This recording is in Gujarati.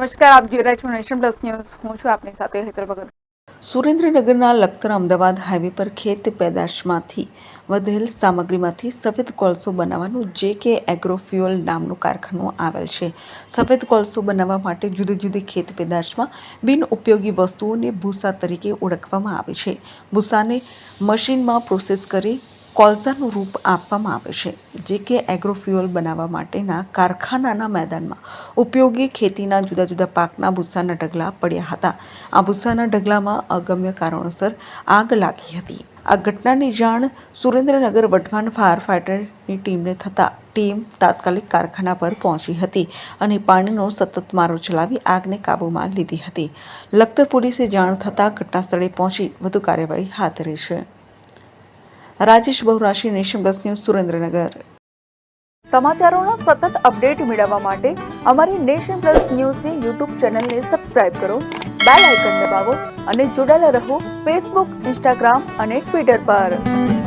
નમસ્કાર, આપ જોઈ રહ્યા છો નેશન પ્લસ ન્યૂઝ. હું છું આપની સાથે હેતર ભગત. સુરેન્દ્રનગરના લખતર અમદાવાદ હાઈવે પર ખેત પેદાશમાંથી વધેલ સામગ્રીમાંથી સફેદ કોલસો બનાવવાનું જે કે એગ્રોફ્યુઅલ નામનું કારખાનું આવેલ છે. સફેદ કોલસો બનાવવા માટે જુદી જુદી ખેત પેદાશમાં બિન ઉપયોગી વસ્તુઓને ભૂસા તરીકે ઓળખવામાં આવે છે. ભૂસાને મશીનમાં પ્રોસેસ કરી કોલસાનું રૂપ આપવામાં આવે છે, જે કે એગ્રોફ્યુઅલ બનાવવા માટેના કારખાનાના મેદાનમાં. ઉપયોગી ખેતીના જુદા જુદા પાકના ભૂસાના ઢગલા પડ્યા હતા. આ ભૂસાના ઢગલામાં અગમ્ય કારણોસર આગ લાગી હતી. આ ઘટનાની જાણ સુરેન્દ્રનગર વઢવાન ફાયર ફાઇટરની ટીમને થતાં ટીમ તાત્કાલિક કારખાના પર પહોંચી હતી અને પાણીનો સતત મારો ચલાવી આગને કાબૂમાં લીધી હતી. લખતર પોલીસે જાણ થતાં ઘટના સ્થળે પહોંચી વધુ કાર્યવાહી હાથ ધરી છે. Rajesh Bahurashi, Nation Plus News, Surendranagar. સમાચારોનો સતત અપડેટ મેળવવા માટે અમારી નેશન પ્લસ ન્યૂઝની યુટ્યુબ ચેનલને સબસ્ક્રાઇબ કરો, બેલ આઇકન દબાવો અને જોડાયેલા રહો ફેસબુક, ઇન્સ્ટાગ્રામ અને ટ્વિટર પર.